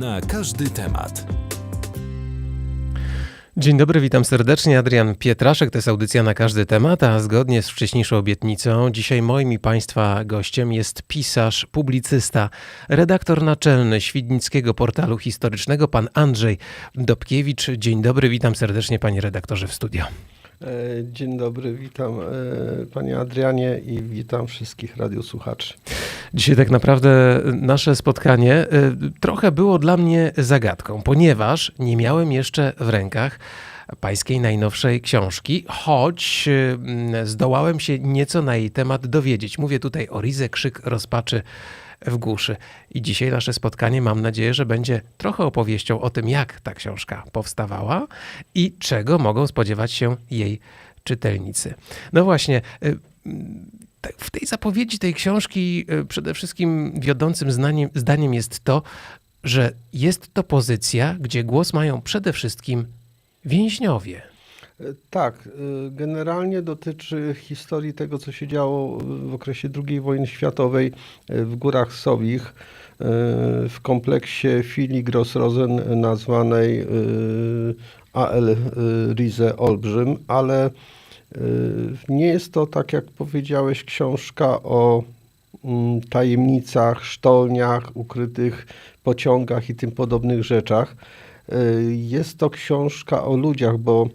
na każdy temat. Dzień dobry, witam serdecznie. Adrian Pietraszek, to jest audycja na każdy temat, a zgodnie z wcześniejszą obietnicą, dzisiaj moim i Państwa gościem jest pisarz, publicysta, redaktor naczelny Świdnickiego Portalu Historycznego, pan Andrzej Dobkiewicz. Dzień dobry, witam serdecznie panie redaktorze w studio. E, Dzień dobry, witam e, panie Adrianie i witam wszystkich radiosłuchaczy. Dzisiaj tak naprawdę nasze spotkanie y, trochę było dla mnie zagadką, ponieważ nie miałem jeszcze w rękach pańskiej najnowszej książki, choć zdołałem się nieco na jej temat dowiedzieć. Mówię tutaj o Rize Krzyk Rozpaczy w Głuszy. I dzisiaj nasze spotkanie, mam nadzieję, że będzie trochę opowieścią o tym, jak ta książka powstawała i czego mogą spodziewać się jej czytelnicy. No właśnie, y, tak, w tej zapowiedzi tej książki y, przede wszystkim wiodącym zdaniem, zdaniem jest to, że jest to pozycja, gdzie głos mają przede wszystkim więźniowie. Tak, e, generalnie dotyczy historii tego, co się działo w okresie II wojny światowej e, w Górach Sowich, e, w kompleksie filii Grossrosen nazwanej AL Rize Olbrzym, ale nie jest to, tak jak powiedziałeś, książka o mm, tajemnicach, sztolniach, ukrytych pociągach i tym podobnych rzeczach. Jest to książka o ludziach, bo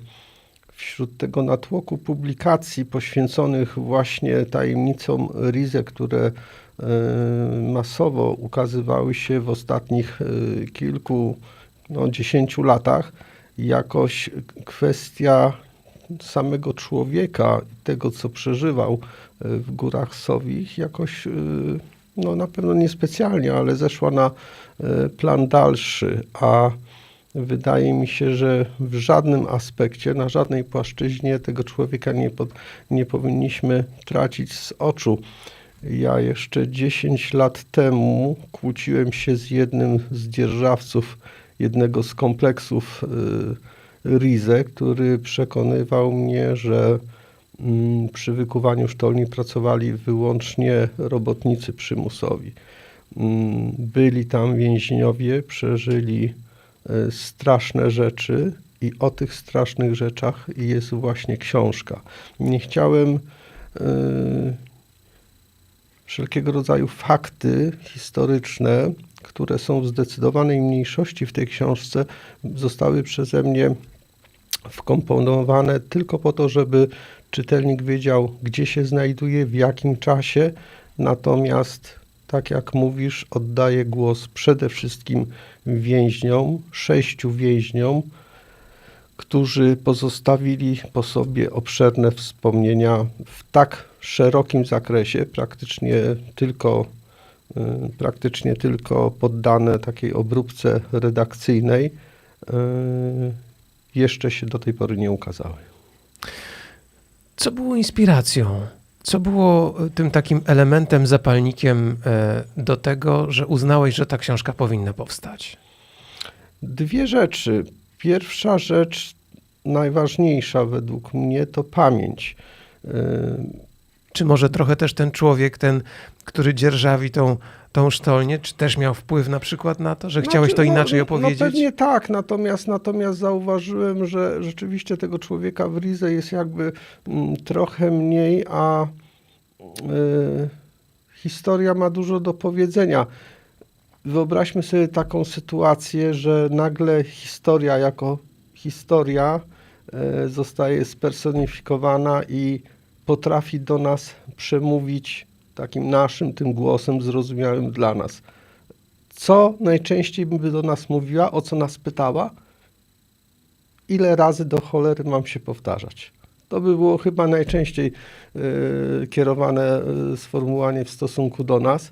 wśród tego natłoku publikacji poświęconych właśnie tajemnicom Rize, które e, masowo ukazywały się w ostatnich e, kilku, no, dziesięciu latach, jakoś kwestia samego człowieka, tego co przeżywał e, w górach Sowich, jakoś, no na pewno niespecjalnie, ale zeszła na plan dalszy, a wydaje mi się, że w żadnym aspekcie, na żadnej płaszczyźnie tego człowieka nie, pod, nie powinniśmy tracić z oczu. Ja jeszcze 10 lat temu kłóciłem się z jednym z dzierżawców jednego z kompleksów y, Rize, który przekonywał mnie, że mm, przy wykuwaniu sztolni pracowali wyłącznie robotnicy przymusowi. Mm, Byli tam więźniowie, przeżyli straszne rzeczy i o tych strasznych rzeczach jest właśnie książka. Nie chciałem e, wszelkiego rodzaju fakty historyczne, które są w zdecydowanej mniejszości w tej książce, zostały przeze mnie wkomponowane tylko po to, żeby czytelnik wiedział, gdzie się znajduje, w jakim czasie. Natomiast, tak jak mówisz, oddaję głos przede wszystkim więźniom, sześciu więźniom, którzy pozostawili po sobie obszerne wspomnienia w tak szerokim zakresie, praktycznie tylko, y, praktycznie tylko poddane takiej obróbce redakcyjnej, y, jeszcze się do tej pory nie ukazały. Co było inspiracją? Co było y, tym takim elementem, zapalnikiem e, do tego, że uznałeś, że ta książka powinna powstać? Dwie rzeczy. Pierwsza rzecz, najważniejsza według mnie, to pamięć. Y, Czy może trochę też ten człowiek, ten, który dzierżawi tą, tą sztolnię, czy też miał wpływ na przykład na to, że chciałeś to Znaczy, no, inaczej no, opowiedzieć? No pewnie tak, natomiast, natomiast zauważyłem, że rzeczywiście tego człowieka w Rize jest jakby mm, trochę mniej, a y, historia ma dużo do powiedzenia. Wyobraźmy sobie taką sytuację, że nagle historia jako historia y, zostaje spersonifikowana i potrafi do nas przemówić takim naszym tym głosem zrozumiałym dla nas co najczęściej by do nas mówiła, o co nas pytała, ile razy do cholery mam się powtarzać. To by było chyba najczęściej y, kierowane y, sformułowanie w stosunku do nas. Y,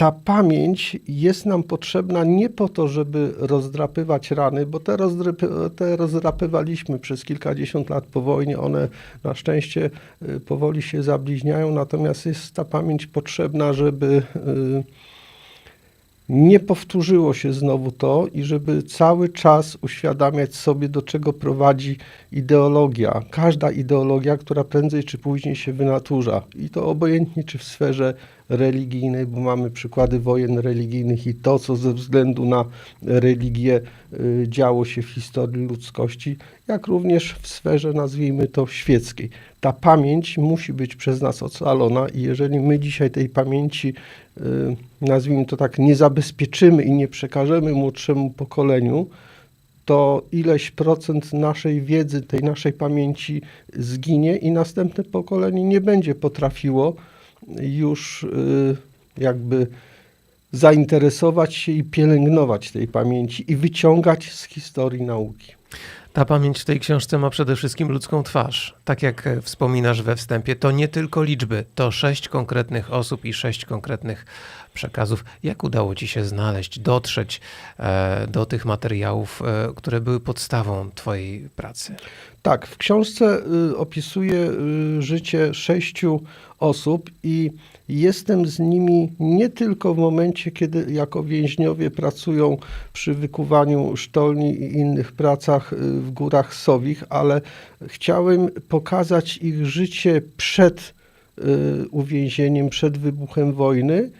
ta pamięć jest nam potrzebna nie po to, żeby rozdrapywać rany, bo te, rozdrapy, te rozdrapywaliśmy przez kilkadziesiąt lat po wojnie. One na szczęście y, powoli się zabliźniają, natomiast jest ta pamięć potrzebna, żeby y, nie powtórzyło się znowu to i żeby cały czas uświadamiać sobie, do czego prowadzi ideologia. Każda ideologia, która prędzej czy później się wynaturza. I to obojętnie, czy w sferze religijnej, bo mamy przykłady wojen religijnych i to, co ze względu na religię y, działo się w historii ludzkości, jak również w sferze, nazwijmy to, świeckiej. Ta pamięć musi być przez nas ocalona i jeżeli my dzisiaj tej pamięci, y, nazwijmy to tak, nie zabezpieczymy i nie przekażemy młodszemu pokoleniu, to ileś procent naszej wiedzy, tej naszej pamięci zginie i następne pokolenie nie będzie potrafiło już y, jakby zainteresować się i pielęgnować tej pamięci i wyciągać z historii nauki. Ta pamięć w tej książce ma przede wszystkim ludzką twarz. Tak jak e, wspominasz we wstępie, to nie tylko liczby, to sześć konkretnych osób i sześć konkretnych przekazów. Jak udało ci się znaleźć, dotrzeć e, do tych materiałów, e, które były podstawą twojej pracy? Tak, w książce y, opisuję y, życie sześciu osób i jestem z nimi nie tylko w momencie, kiedy jako więźniowie pracują przy wykuwaniu sztolni i innych pracach y, w górach Sowich, ale chciałem pokazać ich życie przed uwięzieniem, przed wybuchem wojny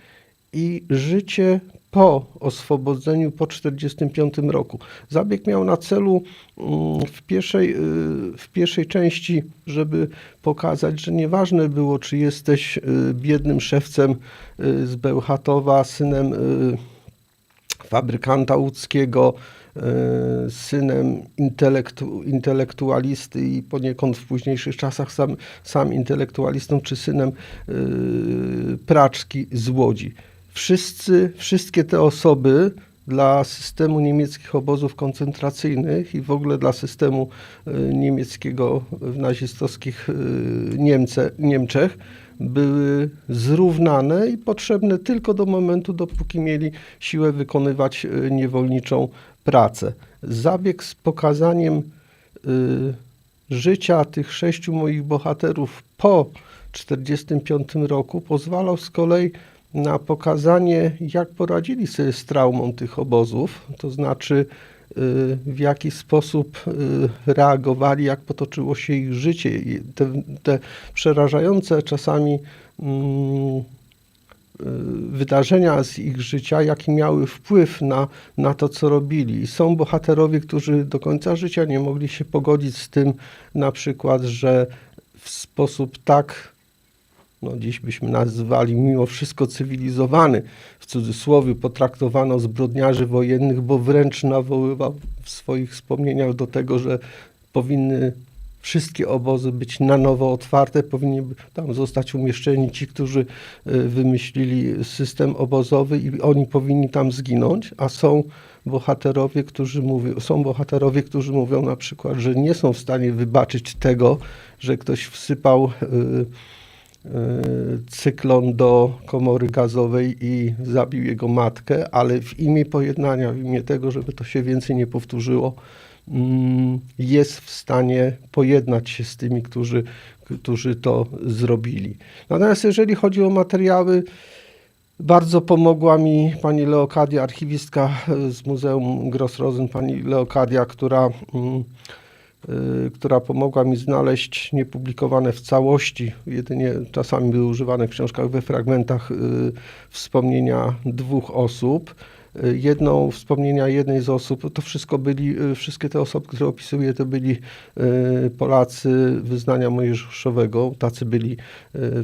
i życie po oswobodzeniu, po 1945 roku. Zabieg miał na celu mm, w pierwszej, y, w pierwszej części, żeby pokazać, że nieważne było, czy jesteś y, biednym szewcem y, z Bełchatowa, synem fabrykanta łódzkiego, synem intelektu, intelektualisty i poniekąd w późniejszych czasach sam, sam intelektualistą, czy synem praczki z Łodzi. Wszyscy, wszystkie te osoby dla systemu niemieckich obozów koncentracyjnych i w ogóle dla systemu y, niemieckiego w nazistowskich y, Niemce, Niemczech były zrównane i potrzebne tylko do momentu, dopóki mieli siłę wykonywać y, niewolniczą pracę. Zabieg z pokazaniem życia tych sześciu moich bohaterów po 1945 roku pozwalał z kolei na pokazanie, jak poradzili sobie z traumą tych obozów, to znaczy y, w jaki sposób y, reagowali, jak potoczyło się ich życie. Te, te przerażające czasami mm, y, wydarzenia z ich życia, jaki miały wpływ na, na to, co robili. Są bohaterowie, którzy do końca życia nie mogli się pogodzić z tym, na przykład, że w sposób tak no dziś byśmy nazywali mimo wszystko cywilizowany, w cudzysłowie potraktowano zbrodniarzy wojennych, bo wręcz nawoływał w swoich wspomnieniach do tego, że powinny wszystkie obozy być na nowo otwarte, powinni tam zostać umieszczeni ci, którzy y, wymyślili system obozowy i oni powinni tam zginąć, a są bohaterowie, którzy mówią, są bohaterowie, którzy mówią na przykład, że nie są w stanie wybaczyć tego, że ktoś wsypał y, cyklon do komory gazowej i zabił jego matkę, ale w imię pojednania, w imię tego, żeby to się więcej nie powtórzyło, mm, jest w stanie pojednać się z tymi, którzy, którzy to zrobili. Natomiast jeżeli chodzi o materiały, bardzo pomogła mi pani Leokadia, archiwistka z Muzeum Grossrosen, pani Leokadia, która, mm, y, która pomogła mi znaleźć niepublikowane w całości, jedynie czasami były używane w książkach we fragmentach y, wspomnienia dwóch osób. Y, Jedną wspomnienia jednej z osób, to wszystko byli, y, wszystkie te osoby, które opisuję, to byli y, Polacy wyznania mojżeszowego, tacy byli y,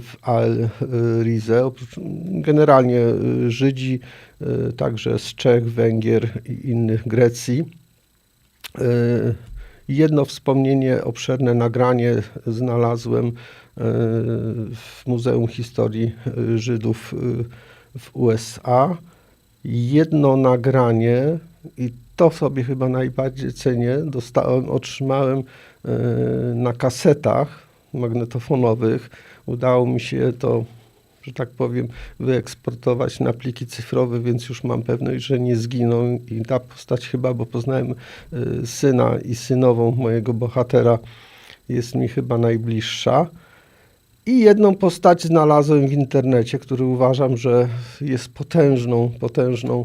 w Al Rize, generalnie y, Żydzi, y, także z Czech, Węgier i innych Grecji. Jedno wspomnienie, obszerne nagranie znalazłem y, w Muzeum Historii y, Żydów y, w USA. Jedno nagranie, i to sobie chyba najbardziej cenię, dostałem, otrzymałem na kasetach magnetofonowych. Udało mi się to, że tak powiem, wyeksportować na pliki cyfrowe, więc już mam pewność, że nie zginą. I ta postać chyba, bo poznałem y, syna i synową mojego bohatera, jest mi chyba najbliższa. I jedną postać znalazłem w internecie, który uważam, że jest potężną, potężną,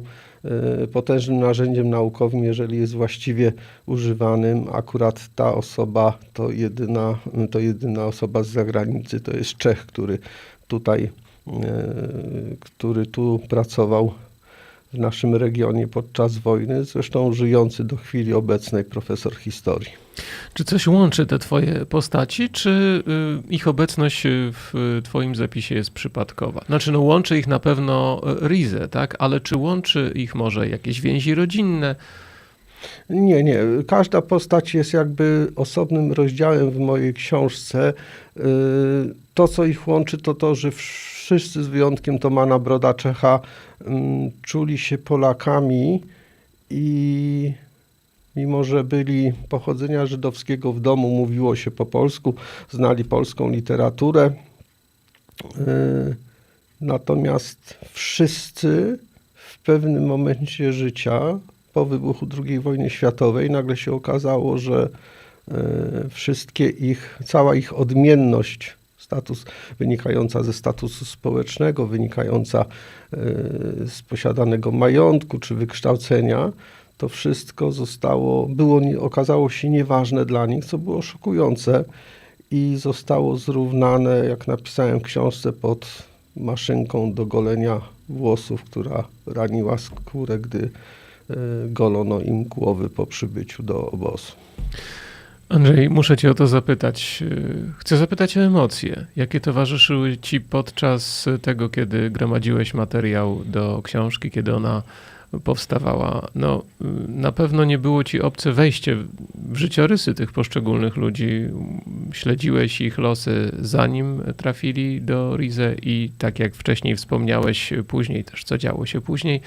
y, potężnym narzędziem naukowym, jeżeli jest właściwie używanym. Akurat ta osoba to jedyna, to jedyna osoba z zagranicy, to jest Czech, który tutaj który tu pracował w naszym regionie podczas wojny, zresztą żyjący do chwili obecnej profesor historii. Czy coś łączy te twoje postaci, czy y, ich obecność w twoim zapisie jest przypadkowa? Znaczy, no łączy ich na pewno y, Rizę, tak? Ale czy łączy ich może jakieś więzi rodzinne? Nie, nie. Każda postać jest jakby osobnym rozdziałem w mojej książce. Y, To, co ich łączy, to to, że wszyscy z wyjątkiem Tomana Broda Czecha mm, czuli się Polakami i mimo, że byli pochodzenia żydowskiego w domu, mówiło się po polsku, znali polską literaturę. Y, Natomiast wszyscy w pewnym momencie życia, po wybuchu II wojny światowej, nagle się okazało, że e, wszystkie ich, cała ich odmienność, status wynikająca ze statusu społecznego, wynikająca e, z posiadanego majątku czy wykształcenia, to wszystko zostało, było, okazało się nieważne dla nich, co było szokujące i zostało zrównane, jak napisałem w książce, pod maszynką do golenia włosów, która raniła skórę, gdy golono im głowy po przybyciu do obozu. Andrzej, muszę cię o to zapytać. Y, Chcę zapytać o emocje. Jakie towarzyszyły ci podczas tego, kiedy gromadziłeś materiał do książki, kiedy ona powstawała? No, y, na pewno nie było ci obce wejście w życiorysy tych poszczególnych ludzi. Śledziłeś ich losy zanim trafili do Rize i tak jak wcześniej wspomniałeś, później też, co działo się później.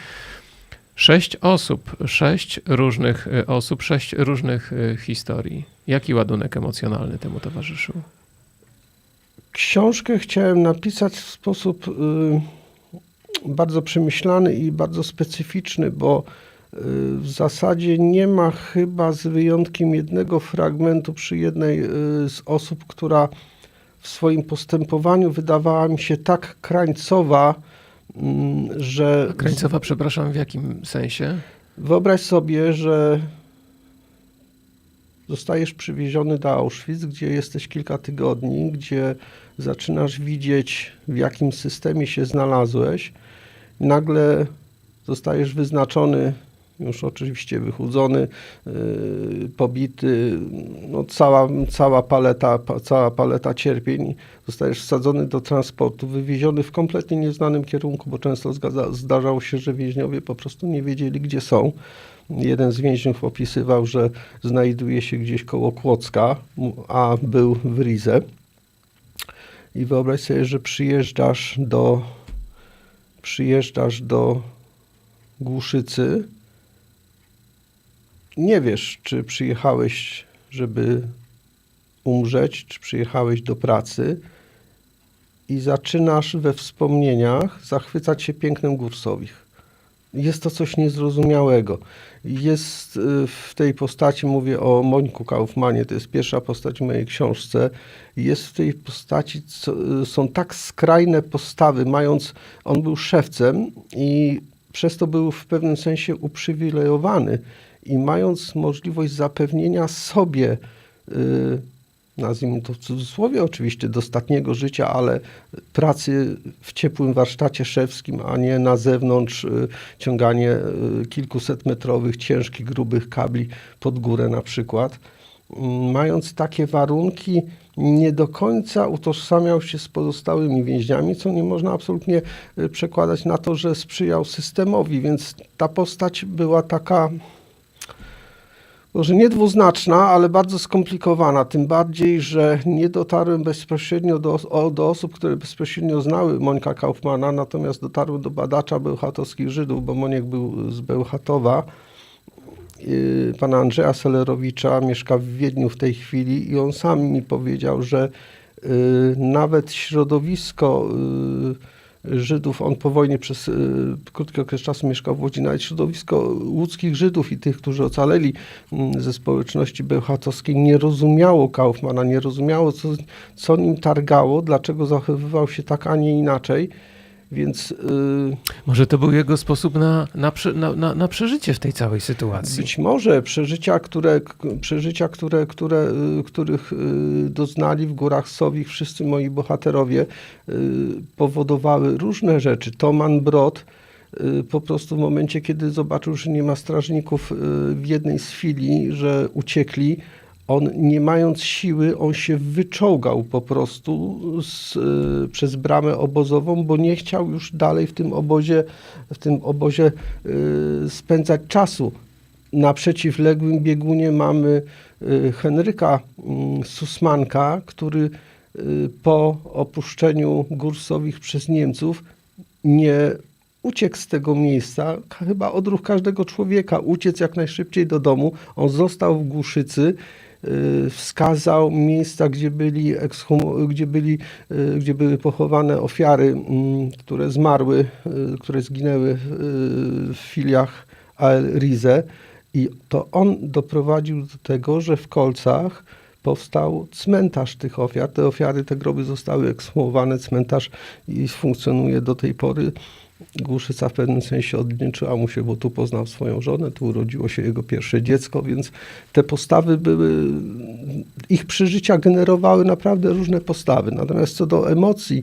Sześć osób, sześć różnych y, osób, sześć różnych y, historii. Jaki ładunek emocjonalny temu towarzyszył? Książkę chciałem napisać w sposób y, bardzo przemyślany i bardzo specyficzny, bo w zasadzie nie ma chyba z wyjątkiem jednego fragmentu przy jednej z osób, która w swoim postępowaniu wydawała mi się tak krańcowa, mm, że Krańcowa, przepraszam, w jakim sensie? Wyobraź sobie, że zostajesz przywieziony do Auschwitz, gdzie jesteś kilka tygodni, gdzie zaczynasz widzieć, w jakim systemie się znalazłeś. Nagle zostajesz wyznaczony, już oczywiście wychudzony, yy, pobity, no cała, cała, paleta, pa, cała paleta cierpień. Zostajesz wsadzony do transportu, wywieziony w kompletnie nieznanym kierunku, bo często zgadza, zdarzało się, że więźniowie po prostu nie wiedzieli, gdzie są. Jeden z więźniów opisywał, że znajduje się gdzieś koło Kłodzka, a był w Rize. I wyobraź sobie, że przyjeżdżasz do, przyjeżdżasz do Głuszycy. Nie wiesz, czy przyjechałeś, żeby umrzeć, czy przyjechałeś do pracy. I zaczynasz we wspomnieniach zachwycać się pięknem gór Sowich. Jest to coś niezrozumiałego. Jest y, w tej postaci, mówię o Mońku Kaufmanie, to jest pierwsza postać w mojej książce. Jest w tej postaci, co, y, są tak skrajne postawy, mając, on był szewcem i przez to był w pewnym sensie uprzywilejowany i mając możliwość zapewnienia sobie y, nazwijmy to w cudzysłowie oczywiście, dostatniego życia, ale pracy w ciepłym warsztacie szewskim, a nie na zewnątrz y, ciąganie y, kilkuset metrowych, ciężkich, grubych kabli pod górę na przykład. Mm, Mając takie warunki, nie do końca utożsamiał się z pozostałymi więźniami, co nie można absolutnie y, przekładać na to, że sprzyjał systemowi, więc ta postać była taka może nie dwuznaczna, ale bardzo skomplikowana. Tym bardziej, że nie dotarłem bezpośrednio do, o, do osób, które bezpośrednio znały Mońka Kaufmana, natomiast dotarłem do badacza bełchatowskich Żydów, bo Moniek był z Bełchatowa. Yy, Pana Andrzeja Selerowicza mieszka w Wiedniu w tej chwili i on sam mi powiedział, że yy, nawet środowisko yy, Żydów, on po wojnie przez y, krótki okres czasu mieszkał w Łodzi, nawet środowisko łódzkich Żydów i tych, którzy ocaleli mm, ze społeczności bełchatowskiej nie rozumiało Kaufmana, nie rozumiało, co, co nim targało, dlaczego zachowywał się tak, a nie inaczej. Więc y, Może to był jego sposób na, na, na, na, przeżycie w tej całej sytuacji. Być może przeżycia, które, przeżycia, które, które, y, których y, doznali w górach Sowich wszyscy moi bohaterowie, powodowały różne rzeczy. Toman Brod po prostu w momencie, kiedy zobaczył, że nie ma strażników w jednej z chwili, że uciekli, on nie mając siły, on się wyczołgał po prostu z, y, przez bramę obozową, bo nie chciał już dalej w tym obozie, w tym obozie y, spędzać czasu. Na przeciwległym biegunie mamy y, Henryka mm, Susmanka, który po opuszczeniu gór Sowich przez Niemców nie uciekł z tego miejsca. Chyba odruch każdego człowieka uciec jak najszybciej do domu. On został w Głuszycy. Y, Wskazał miejsca, gdzie byli, gdzie, byli, y, gdzie były pochowane ofiary, mm, które zmarły, y, które zginęły w filiach AL Rize. I to on doprowadził do tego, że w Kolcach powstał cmentarz tych ofiar. Te ofiary, te groby zostały ekshumowane, cmentarz i funkcjonuje do tej pory. Głuszyca w pewnym sensie odwdzięczyła mu się, bo tu poznał swoją żonę, tu urodziło się jego pierwsze dziecko, więc te postawy były, ich przeżycia generowały naprawdę różne postawy. Natomiast co do emocji,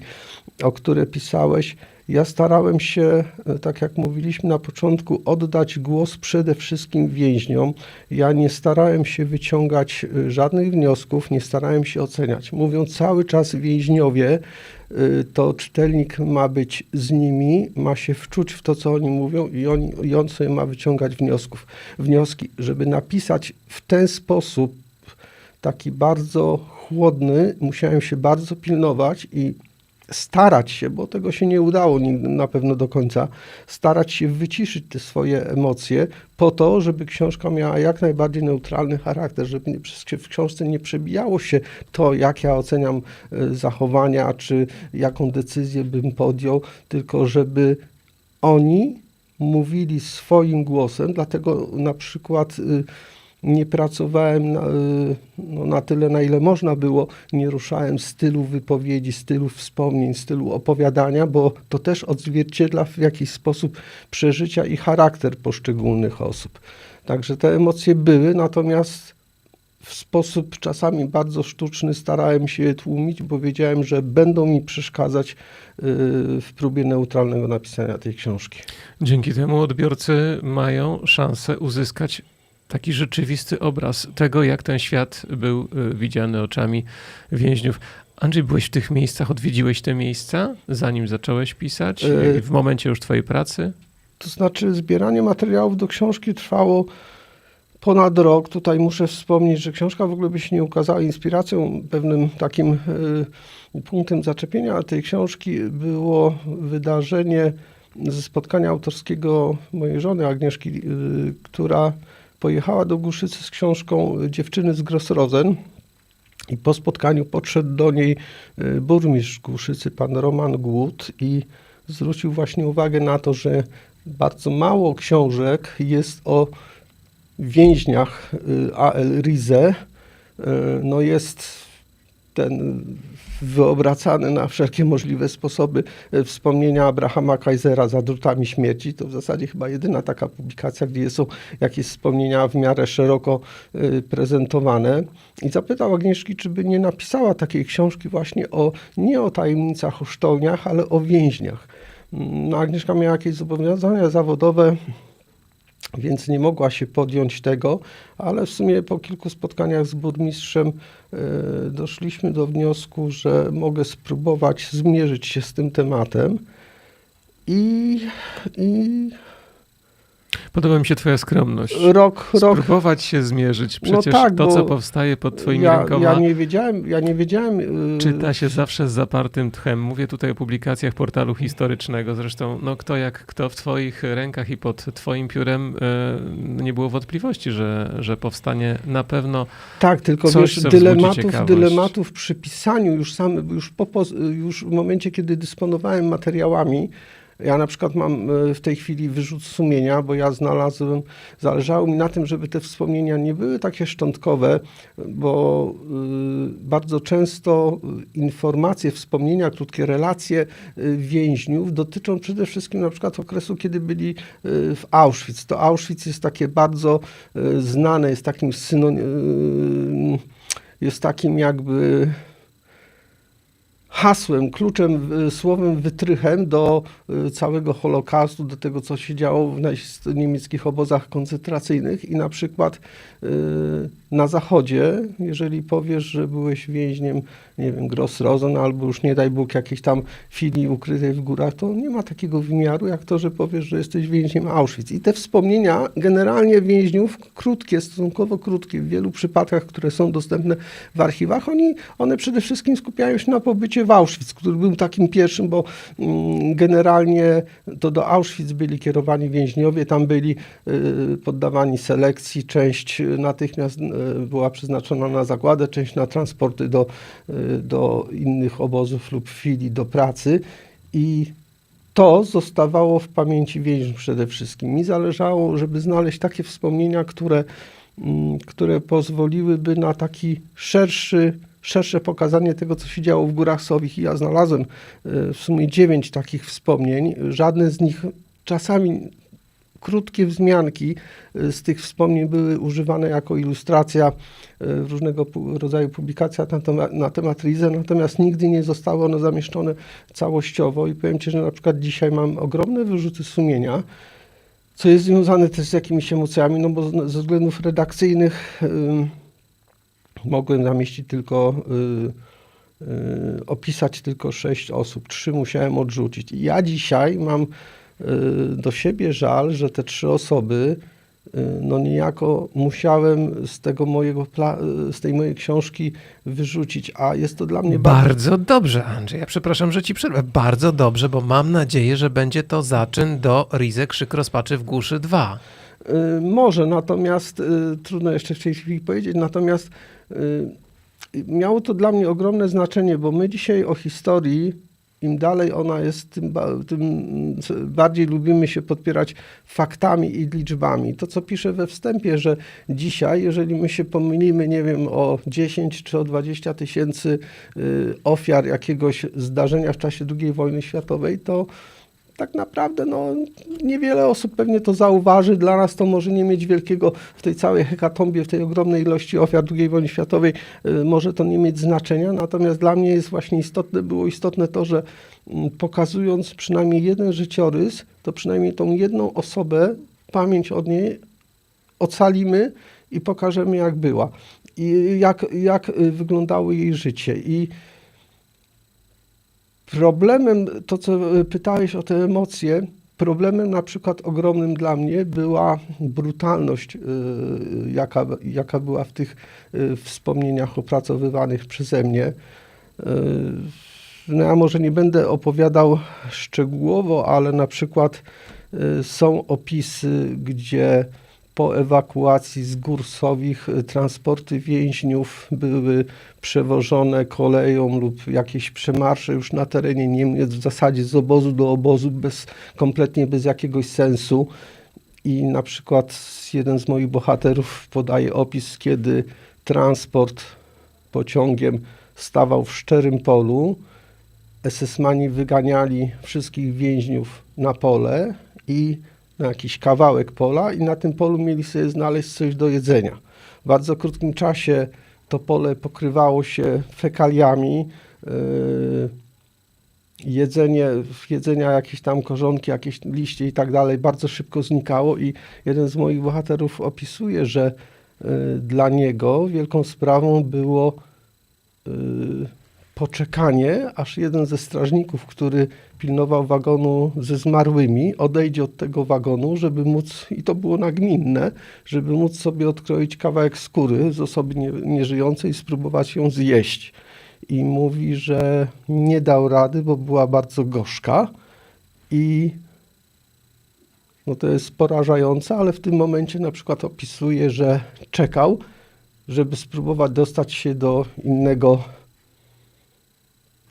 o które pisałeś, ja starałem się, e, tak jak mówiliśmy na początku, oddać głos przede wszystkim więźniom. Ja nie starałem się wyciągać e, żadnych wniosków, nie starałem się oceniać. Mówią cały czas więźniowie, to czytelnik ma być z nimi, ma się wczuć w to, co oni mówią i, oni, i on sobie ma wyciągać wniosków, wnioski. Żeby napisać w ten sposób, taki bardzo chłodny, musiałem się bardzo pilnować i starać się, bo tego się nie udało na pewno do końca, starać się wyciszyć te swoje emocje po to, żeby książka miała jak najbardziej neutralny charakter, żeby w książce nie przebijało się to, jak ja oceniam e, zachowania, czy jaką decyzję bym podjął, tylko żeby oni mówili swoim głosem, dlatego na przykład y, nie pracowałem na, y, no, na tyle, na ile można było, nie ruszałem stylu wypowiedzi, stylu wspomnień, stylu opowiadania, bo to też odzwierciedla w jakiś sposób przeżycia i charakter poszczególnych osób. Także te emocje były, natomiast w sposób czasami bardzo sztuczny starałem się je tłumić, bo wiedziałem, że będą mi przeszkadzać y, w próbie neutralnego napisania tej książki. Dzięki temu odbiorcy mają szansę uzyskać taki rzeczywisty obraz tego, jak ten świat był y, widziany oczami więźniów. Andrzej, byłeś w tych miejscach, odwiedziłeś te miejsca, zanim zacząłeś pisać, Y- w momencie już twojej pracy? To znaczy, zbieranie materiałów do książki trwało ponad rok. Tutaj muszę wspomnieć, że książka w ogóle by się nie ukazała inspiracją, pewnym takim y, punktem zaczepienia tej książki było wydarzenie ze spotkania autorskiego mojej żony Agnieszki, y, która pojechała do Głuszycy z książką Dziewczyny z Grossrosen. I po spotkaniu podszedł do niej y, burmistrz Głuszycy, pan Roman Głód i zwrócił właśnie uwagę na to, że bardzo mało książek jest o więźniach y, AL Rize. Y, No jest ten wyobracany na wszelkie możliwe sposoby y, wspomnienia Abrahama Kaisera za drutami śmierci. To w zasadzie chyba jedyna taka publikacja, gdzie są jakieś wspomnienia w miarę szeroko y, prezentowane. I zapytał Agnieszki, czy by nie napisała takiej książki właśnie o, nie o tajemnicach, o sztolniach, ale o więźniach. Mm, No, Agnieszka miała jakieś zobowiązania zawodowe, więc nie mogła się podjąć tego, ale w sumie po kilku spotkaniach z burmistrzem e, doszliśmy do wniosku, że mogę spróbować zmierzyć się z tym tematem. I, i Podoba mi się twoja skromność. rok, rok Spróbować się zmierzyć. No Przecież tak, to, co powstaje pod twoimi ja, rękoma, ja nie wiedziałem, ja nie wiedziałem. y, czyta się zawsze z zapartym tchem. Mówię tutaj o publikacjach portalu historycznego. Zresztą, no kto jak kto w twoich rękach i pod twoim piórem y, nie było wątpliwości, że, że powstanie na pewno Tak, tylko Coś, wiesz, dylematów, dylematów przy pisaniu już sam, już, po, już w momencie, kiedy dysponowałem materiałami, Ja na przykład mam e, w tej chwili wyrzut sumienia, bo ja znalazłem, zależało mi na tym, żeby te wspomnienia nie były takie szczątkowe, bo y, bardzo często informacje, wspomnienia, krótkie relacje y, więźniów dotyczą przede wszystkim na przykład okresu, kiedy byli w Auschwitz. To Auschwitz jest takie bardzo znane, jest takim synonim, jest takim jakby hasłem, kluczem, słowem, wytrychem do y, całego Holokaustu, do tego, co się działo w niemieckich obozach koncentracyjnych i na przykład y, na zachodzie, jeżeli powiesz, że byłeś więźniem, nie wiem, Gross-Rosen albo już nie daj Bóg jakiejś tam filii ukrytej w górach, to nie ma takiego wymiaru, jak to, że powiesz, że jesteś więźniem Auschwitz. I te wspomnienia generalnie więźniów, krótkie, stosunkowo krótkie, w wielu przypadkach, które są dostępne w archiwach, oni, one przede wszystkim skupiają się na pobycie w Auschwitz, który był takim pierwszym, bo mm, generalnie to do Auschwitz byli kierowani więźniowie, tam byli y, poddawani selekcji, część y, natychmiast y, była przeznaczona na zagładę, część na transporty do, do innych obozów lub filii do pracy i to zostawało w pamięci więźniów przede wszystkim. Mi zależało, żeby znaleźć takie wspomnienia, które, mm, które pozwoliłyby na taki szerszy, szersze pokazanie tego, co się działo w Górach Sowich. I ja znalazłem y, w sumie dziewięć takich wspomnień. Żadne z nich czasami krótkie wzmianki y, z tych wspomnień były używane jako ilustracja w różnego rodzaju publikacjach na temat, na temat Rize, natomiast nigdy nie zostały one zamieszczone całościowo i powiem Ci, że na przykład dzisiaj mam ogromne wyrzuty sumienia, co jest związane też z jakimiś emocjami, no bo ze względów redakcyjnych y, mogłem zamieścić tylko y, y, opisać tylko sześć osób, trzy musiałem odrzucić. I ja dzisiaj mam y, do siebie żal, że te trzy osoby y, no niejako musiałem z tego mojego pla- y, z tej mojej książki wyrzucić, a jest to dla mnie bardzo Bardzo dobrze, Andrzej. Ja przepraszam, że ci przerwę. Bardzo dobrze, bo mam nadzieję, że będzie to zaczyn do Rize Krzyk Rozpaczy w Głuszy 2. Y, Może, natomiast trudno jeszcze w tej chwili powiedzieć, natomiast miało to dla mnie ogromne znaczenie, bo my dzisiaj o historii, im dalej ona jest, tym, tym mm, bardziej lubimy się podpierać faktami i liczbami. To, co piszę we wstępie, że dzisiaj, jeżeli my się pomylimy, nie wiem, o 10 czy o 20 tysięcy y, ofiar jakiegoś zdarzenia w czasie II wojny światowej, to tak naprawdę no, niewiele osób pewnie to zauważy. Dla nas to może nie mieć wielkiego w tej całej hekatombie, w tej ogromnej ilości ofiar II wojny światowej, y, może to nie mieć znaczenia. Natomiast dla mnie jest właśnie istotne, było istotne to, że mm, pokazując przynajmniej jeden życiorys, to przynajmniej tą jedną osobę, pamięć od niej ocalimy i pokażemy jak była. I jak, jak y, wyglądało jej życie. I Problemem, to co y, pytałeś o te emocje, problemem na przykład ogromnym dla mnie była brutalność, y, jaka, jaka była w tych y, wspomnieniach opracowywanych przeze mnie. No ja może nie będę opowiadał szczegółowo, ale na przykład są opisy, gdzie po ewakuacji z gór Sowich y, transporty więźniów były przewożone koleją lub jakieś przemarsze już na terenie Niemiec, w zasadzie z obozu do obozu, bez, kompletnie bez jakiegoś sensu. I na przykład jeden z moich bohaterów podaje opis, kiedy transport pociągiem stawał w szczerym polu. SS-mani wyganiali wszystkich więźniów na pole i na jakiś kawałek pola i na tym polu mieli sobie znaleźć coś do jedzenia. W bardzo krótkim czasie to pole pokrywało się fekaliami, yy, jedzenie, jedzenia jakieś tam korzonki, jakieś liście i tak dalej bardzo szybko znikało i jeden z moich bohaterów opisuje, że y, dla niego wielką sprawą było y, poczekanie, aż jeden ze strażników, który pilnował wagonu ze zmarłymi, odejdzie od tego wagonu, żeby móc, i to było nagminne, żeby móc sobie odkroić kawałek skóry z osoby nie, nieżyjącej i spróbować ją zjeść. I mówi, że nie dał rady, bo była bardzo gorzka i no to jest porażające, ale w tym momencie na przykład opisuje, że czekał, żeby spróbować dostać się do innego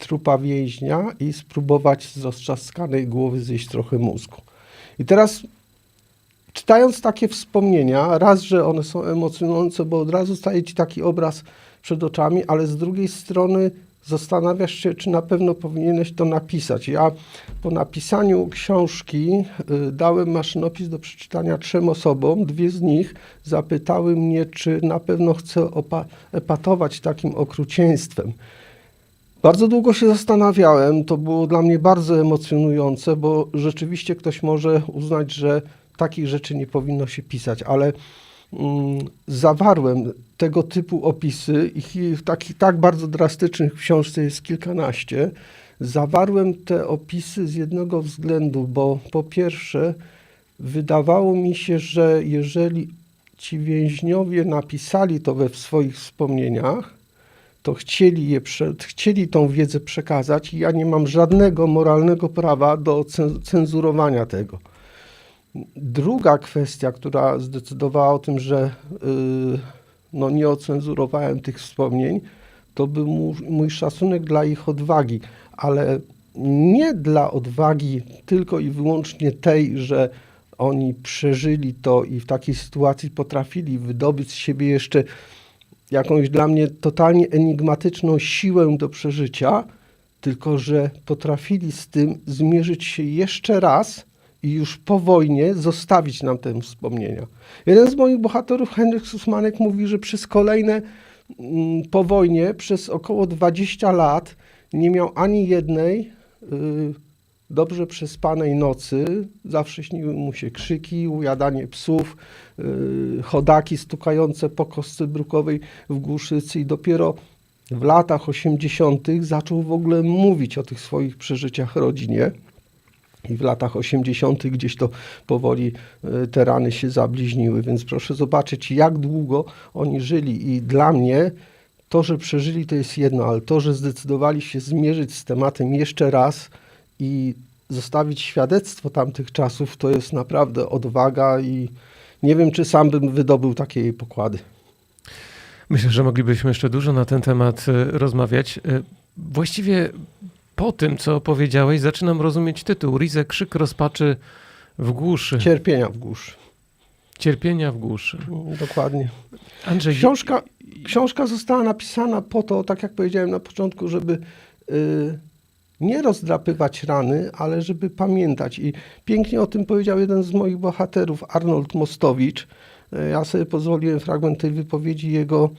trupa więźnia i spróbować z roztrzaskanej głowy zjeść trochę mózgu. I teraz czytając takie wspomnienia, raz, że one są emocjonujące, bo od razu staje ci taki obraz przed oczami, ale z drugiej strony zastanawiasz się, czy na pewno powinieneś to napisać. Ja po napisaniu książki y, dałem maszynopis do przeczytania trzem osobom. Dwie z nich zapytały mnie, czy na pewno chcę epatować takim okrucieństwem. Bardzo długo się zastanawiałem, to było dla mnie bardzo emocjonujące, bo rzeczywiście ktoś może uznać, że takich rzeczy nie powinno się pisać, ale mm, zawarłem tego typu opisy, ich takich tak bardzo drastycznych książce jest kilkanaście. Zawarłem te opisy z jednego względu, bo po pierwsze, wydawało mi się, że jeżeli ci więźniowie napisali to we swoich wspomnieniach, to chcieli, je chcieli tą wiedzę przekazać i ja nie mam żadnego moralnego prawa do cen- cenzurowania tego. Druga kwestia, która zdecydowała o tym, że yy, no nie ocenzurowałem tych wspomnień, to był mój szacunek dla ich odwagi, ale nie dla odwagi tylko i wyłącznie tej, że oni przeżyli to i w takiej sytuacji potrafili wydobyć z siebie jeszcze jakąś dla mnie totalnie enigmatyczną siłę do przeżycia, tylko że potrafili z tym zmierzyć się jeszcze raz i już po wojnie zostawić nam te wspomnienia. Jeden z moich bohaterów, Henryk Susmanek, mówi, że przez kolejne mm, po wojnie, przez około 20 lat nie miał ani jednej y, dobrze przespanej nocy. Zawsze śniły mu się krzyki, ujadanie psów, y, chodaki stukające po kostce brukowej w Głuszycy i dopiero w latach 80. zaczął w ogóle mówić o tych swoich przeżyciach rodzinie. I w latach 80. gdzieś to powoli y, te rany się zabliźniły, więc proszę zobaczyć, jak długo oni żyli. I dla mnie to, że przeżyli, to jest jedno, ale to, że zdecydowali się zmierzyć z tematem jeszcze raz i zostawić świadectwo tamtych czasów, to jest naprawdę odwaga i nie wiem, czy sam bym wydobył takie pokłady. Myślę, że moglibyśmy jeszcze dużo na ten temat e, rozmawiać. E, Właściwie po tym, co powiedziałeś, zaczynam rozumieć tytuł. Rize krzyk rozpaczy w głuszy. Cierpienia w głuszy. Cierpienia w głuszy. Dokładnie. Andrzej, Książka, książka została napisana po to, tak jak powiedziałem na początku, żeby y, nie rozdrapywać rany, ale żeby pamiętać. I pięknie o tym powiedział jeden z moich bohaterów, Arnold Mostowicz. Y, Ja sobie pozwoliłem fragment tej wypowiedzi jego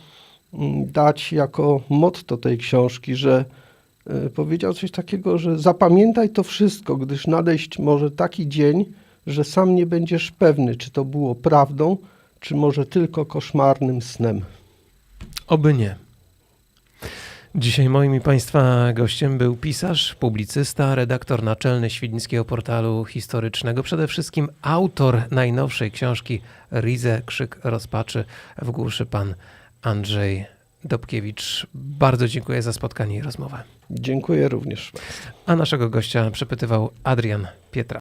mm, dać jako motto tej książki, że y, powiedział coś takiego, że zapamiętaj to wszystko, gdyż nadejść może taki dzień, że sam nie będziesz pewny, czy to było prawdą, czy może tylko koszmarnym snem. Oby nie. Dzisiaj moim i Państwa gościem był pisarz, publicysta, redaktor naczelny Świdnickiego Portalu Historycznego, przede wszystkim autor najnowszej książki Rize Krzyk Rozpaczy w głuszy pan Andrzej Dobkiewicz. Bardzo dziękuję za spotkanie i rozmowę. Dziękuję również. A naszego gościa przepytywał Adrian Pietra.